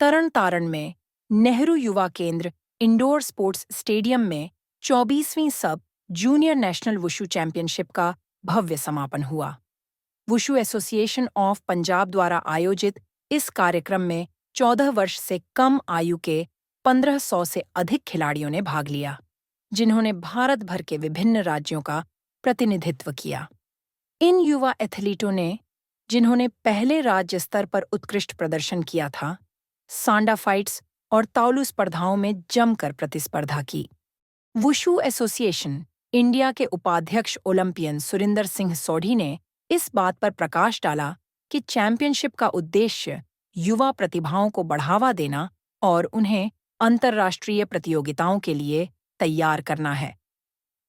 तरन तारण में नेहरू युवा केंद्र, इंडोर स्पोर्ट्स स्टेडियम में 24वीं सब जूनियर नेशनल वुशु चैंपियनशिप का भव्य समापन हुआ। वुशु एसोसिएशन ऑफ़ पंजाब द्वारा आयोजित इस कार्यक्रम में 14 वर्ष से कम आयु के 1500 से अधिक खिलाड़ियों ने भाग लिया, जिन्होंने भारत भर के विभिन्न राज्यों का प्रतिनिधित्व किया। इन युवा एथलीटों ने, जिन्होंने पहले राज्य स्तर पर उत्कृष्ट प्रदर्शन किया था सांडा फाइट्स और ताउलू स्पर्धाओं में जमकर प्रतिस्पर्धा की। वुशु एसोसिएशन, इंडिया के उपाध्यक्ष ओलंपियन सुरिंदर सिंह सोढ़ी ने इस बात पर प्रकाश डाला कि चैंपियनशिप का उद्देश्य युवा प्रतिभाओं को बढ़ावा देना और उन्हें अंतर्राष्ट्रीय प्रतियोगिताओं के लिए तैयार करना है।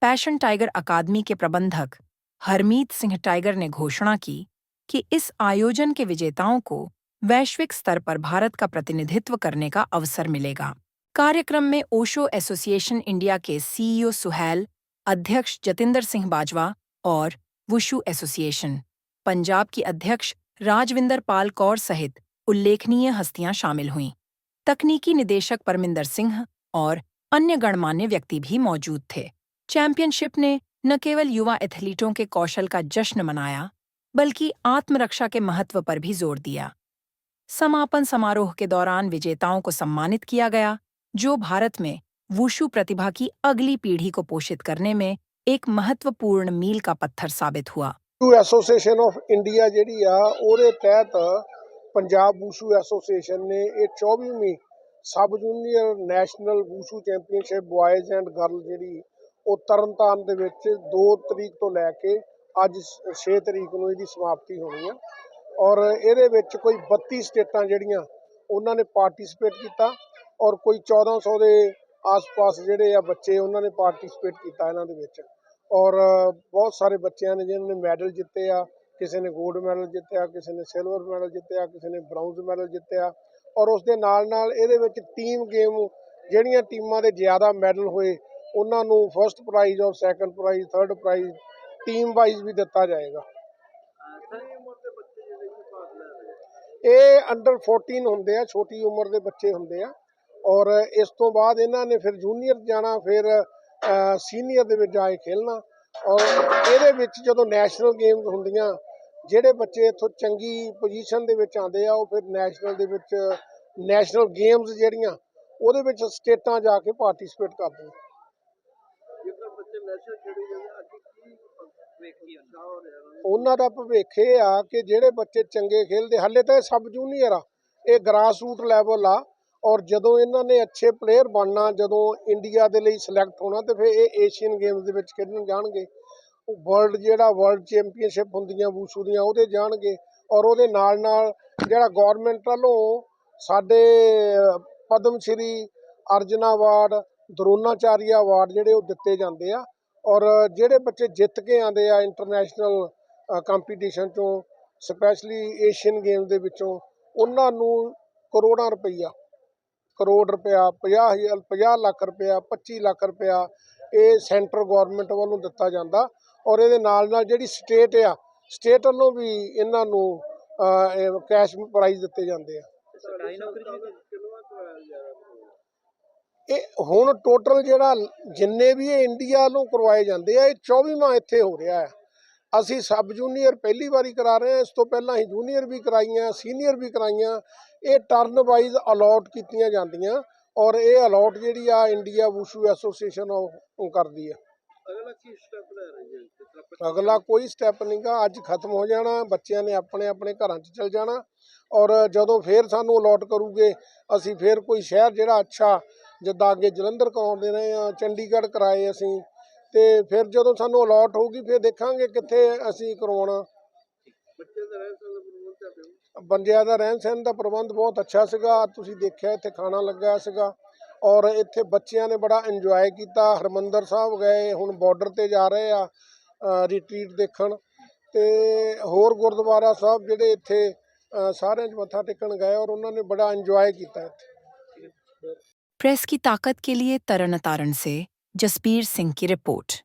पैशन टाइगर अकादमी के प्रबंधक हरमीत सिंह टाइगर ने घोषणा की कि इस आयोजन के विजेताओं को वैश्विक स्तर पर भारत का प्रतिनिधित्व करने का अवसर मिलेगा। कार्यक्रम में Osho association India CEO Suhail Suhail, अध्यक्ष जतिंदर सिंह बाजवा और वुशु एसोसिएशन। पंजाब की अध्यक्ष राजविंदर पाल कौर सहित उल्लेखनीय हस्तियाँ शामिल हुईं। तकनीकी निदेशक परमिंदर सिंह और अन्य गणमान्य व्यक्ति भी मौजूद थे। चैंपियनशिप ने न केवल युवा एथलीटों के कौशल का जश्न मनाया, बल्कि आत्मरक्षा के महत्व पर भी ज़ोर दिया। समापन समारोह के दौरान विजेताओं को सम्मानित किया गया, जो भारत में वुशु प्रतिभा की अगली पीढ़ी को पोषित करने में एक महत्वपूर्ण मील का पत्थर साबित हुआ। एसोसिएशन ऑफ़ इंडिया जी तहत पंजाब वुशु एसोसिएशन ने चौबीवी sub junior national wushu championship boys and girls Tarn Taran दो तरीक तो लैके अज छे तरीक नीति समाप्ति होनी है ਔਰ ਇਹਦੇ ਵਿੱਚ ਕੋਈ 32 ਸਟੇਟਾਂ ਜਿਹੜੀਆਂ, ਉਹਨਾਂ ਨੇ ਪਾਰਟਿਸਿਪੇਟ ਕੀਤਾ ਔਰ ਕੋਈ 1400 ਦੇ ਆਸ-ਪਾਸ ਜਿਹੜੇ ਆ ਬੱਚੇ, ਉਹਨਾਂ ਨੇ ਪਾਰਟਿਸਿਪੇਟ ਕੀਤਾ ਇਹਨਾਂ ਦੇ ਵਿੱਚ। ਔਰ ਬਹੁਤ ਸਾਰੇ ਬੱਚਿਆਂ ਨੇ ਜਿਨ੍ਹਾਂ ਨੇ ਮੈਡਲ ਜਿੱਤੇ ਆ, ਕਿਸੇ ਨੇ 골ਡ ਮੈਡਲ ਜਿੱਤਿਆ ਕਿਸੇ ਨੇ ਸਿਲਵਰ ਮੈਡਲ ਜਿੱਤਿਆ ਕਿਸੇ ਨੇ ਬ੍ਰਾਊਨਜ਼ ਮੈਡਲ ਜਿੱਤਿਆ ਔਰ ਉਸ ਦੇ ਨਾਲ ਨਾਲ ਇਹਦੇ ਵਿੱਚ ਟੀਮ ਗੇਮ ਜਿਹੜੀਆਂ ਟੀਮਾਂ ਦੇ ਜ਼ਿਆਦਾ ਮੈਡਲ ਹੋਏ, ਉਹਨਾਂ ਨੂੰ ਫਰਸਟ ਪ੍ਰਾਈਜ਼ ਔਰ second prize third prize team wise ਵੀ ਦਿੱਤਾ ਜਾਏਗਾ। ਇਹ ਅੰਡਰ 14 ਹੁੰਦੇ ਆ, ਛੋਟੀ ਉਮਰ ਦੇ ਬੱਚੇ ਹੁੰਦੇ ਆ। ਔਰ ਇਸ ਤੋਂ ਬਾਅਦ ਇਹਨਾਂ ਨੇ ਫਿਰ ਜੂਨੀਅਰ ਜਾਣਾ, ਫਿਰ ਸੀਨੀਅਰ ਦੇ ਵਿੱਚ ਜਾ ਕੇ ਖੇਲਣਾ। ਔਰ ਇਹਦੇ ਵਿੱਚ ਜਦੋਂ ਨੈਸ਼ਨਲ ਗੇਮਸ ਹੁੰਦੀਆਂ, ਜਿਹੜੇ ਬੱਚੇ ਇੱਥੋਂ ਚੰਗੀ ਪੋਜੀਸ਼ਨ ਦੇ ਵਿੱਚ ਆਉਂਦੇ ਆ, ਉਹ ਫਿਰ ਨੈਸ਼ਨਲ ਦੇ ਵਿੱਚ ਨੈਸ਼ਨਲ ਗੇਮਸ ਜਿਹੜੀਆਂ, ਉਹਦੇ ਵਿੱਚ ਸਟੇਟਾਂ ਜਾ ਕੇ ਪਾਰਟਿਸਿਪੇਟ ਕਰਦੇ ਆ। ਉਹਨਾਂ ਦਾ ਭਵਿੱਖ ਇਹ ਆ ਕਿ ਜਿਹੜੇ ਬੱਚੇ ਚੰਗੇ ਖੇਲਦੇ, ਹੱਲੇ ਤਾਂ ਇਹ ਸਬ ਜੂਨੀਅਰ ਆ। ਇਹ ਗ੍ਰਾਸ ਰੂਟ ਲੈਵਲ ਆ ਔਰ ਜਦੋਂ ਇਹਨਾਂ ਨੇ ਅੱਛੇ ਪਲੇਅਰ ਬਣਨਾ, ਜਦੋਂ ਇੰਡੀਆ ਦੇ ਲਈ ਸਿਲੈਕਟ ਹੋਣਾ, ਤੇ ਫਿਰ ਇਹ ਏਸ਼ੀਅਨ ਗੇਮਸ ਦੇ ਵਿੱਚ ਖੇਡਣ ਜਾਣਗੇ। ਵਰਲਡ ਜਿਹੜਾ ਵਰਲਡ ਚੈਂਪੀਅਨਸ਼ਿਪ ਹੁੰਦੀਆਂ, ਵੂਸ਼ੂ ਦੀਆਂ, ਉਹਦੇ ਜਾਣਗੇ ਔਰ ਉਹਦੇ ਨਾਲ ਨਾਲ ਜਿਹੜਾ ਗਵਰਨਮੈਂਟ ਵੱਲੋਂ ਸਾਡੇ ਪਦਮ ਸ਼੍ਰੀ, ਅਰਜਨਾ ਅਵਾਰਡ ਦਰੋਨਾਚਾਰੀਆ ਅਵਾਰਡ ਜਿਹੜੇ ਉਹ ਦਿੱਤੇ ਜਾਂਦੇ ਆ ਔਰ ਜਿਹੜੇ ਬੱਚੇ ਜਿੱਤ ਕੇ ਆਉਂਦੇ ਆ ਇੰਟਰਨੈਸ਼ਨਲ ਕੰਪੀਟੀਸ਼ਨ ਚੋਂ ਸਪੈਸ਼ਲੀ ਏਸ਼ੀਅਨ ਗੇਮ ਦੇ ਵਿੱਚੋਂ, ਉਹਨਾਂ ਨੂੰ ਕਰੋੜਾਂ ਰੁਪਈਆ, ਕਰੋੜ ਰੁਪਇਆ 50 50 ਲੱਖ ਰੁਪਇਆ 25 ਲੱਖ ਰੁਪਇਆ ਇਹ ਸੈਂਟਰ ਗਵਰਨਮੈਂਟ ਵੱਲੋਂ ਦਿੱਤਾ ਜਾਂਦਾ ਔਰ ਇਹਦੇ ਨਾਲ ਨਾਲ ਜਿਹੜੀ ਸਟੇਟ ਆ ਸਟੇਟ ਵੱਲੋਂ ਵੀ ਇਹਨਾਂ ਨੂੰ ਕੈਸ਼ ਪ੍ਰਾਈਜ਼ ਦਿੱਤੇ ਜਾਂਦੇ ਆ। ਇਹ ਹੁਣ ਟੋਟਲ ਜਿਹੜਾ ਜਿੰਨੇ ਵੀ ਇਹ ਇੰਡੀਆ ਨੂੰ ਕਰਵਾਏ ਜਾਂਦੇ ਆ ਇਹ 24ਵਾਂ ਇੱਥੇ ਹੋ ਰਿਹਾ ਹੈ। ਅਸੀਂ ਸਬ ਜੂਨੀਅਰ ਪਹਿਲੀ ਵਾਰੀ ਕਰਾ ਰਹੇ ਹਾਂ ਇਸ ਤੋਂ ਪਹਿਲਾਂ ਅਸੀਂ ਜੂਨੀਅਰ ਵੀ ਕਰਾਈਆਂ ਸੀਨੀਅਰ ਵੀ ਕਰਾਈਆਂ। ਇਹ ਟਰਨ ਵਾਈਜ਼ ਅਲਾਟ ਕੀਤੀਆਂ ਜਾਂਦੀਆਂ ਔਰ ਇਹ ਅਲਾਟ ਜਿਹੜੀ ਆ ਇੰਡੀਆ ਵੂਸ਼ੂ ਐਸੋਸੀਏਸ਼ਨ ਉਹ ਕਰਦੀ ਆ। ਅਗਲਾ ਕੋਈ ਸਟੈਪ ਨਹੀਂਗਾ ਅੱਜ ਖਤਮ ਹੋ ਜਾਣਾ ਬੱਚਿਆਂ ਨੇ ਆਪਣੇ ਆਪਣੇ ਘਰਾਂ 'ਚ ਚਲ ਜਾਣਾ ਔਰ ਜਦੋਂ ਫੇਰ ਸਾਨੂੰ ਅਲਾਟ ਕਰੂਗੇ ਅਸੀਂ ਫੇਰ ਕੋਈ ਸ਼ਹਿਰ ਜਿਹੜਾ ਅੱਛਾ ਜਿੱਦਾਂ ਅੱਗੇ ਜਲੰਧਰ ਕਰਾਉਂਦੇ ਰਹੇ ਆ ਚੰਡੀਗੜ੍ਹ ਕਰਾਏ ਅਸੀਂ ਤੇ ਫਿਰ ਜਦੋਂ ਸਾਨੂੰ ਅਲਾਟ ਹੋਊਗੀ ਫਿਰ ਦੇਖਾਂਗੇ ਕਿੱਥੇ ਅਸੀਂ ਕਰਵਾਉਣਾ। ਬੰਦਿਆਂ ਦਾ ਰਹਿਣ ਸਹਿਣ ਦਾ ਪ੍ਰਬੰਧ ਬਹੁਤ ਅੱਛਾ ਸੀਗਾ ਤੁਸੀਂ ਦੇਖਿਆ ਇੱਥੇ ਖਾਣਾ ਲੱਗਾ ਸੀਗਾ ਔਰ ਇੱਥੇ ਬੱਚਿਆਂ ਨੇ ਬੜਾ ਇੰਜੋਏ ਕੀਤਾ ਹਰਮੰਦਰ ਸਾਹਿਬ ਗਏ ਹੁਣ ਬਾਰਡਰ ਤੇ ਜਾ ਰਹੇ ਆ ਰਿਟਰੀਟ ਦੇਖਣ ਤੇ ਹੋਰ ਗੁਰਦੁਆਰਾ ਸਾਹਿਬ ਜਿਹੜੇ ਇੱਥੇ ਸਾਰਿਆਂ 'ਚ ਮੱਥਾ ਟੇਕਣ ਗਏ ਔਰ ਉਹਨਾਂ ਨੇ ਬੜਾ ਇੰਜੋਏ ਕੀਤਾ ਇੱਥੇ। प्रेस की ताकत के लिए तरन तारण से जसबीर सिंह की रिपोर्ट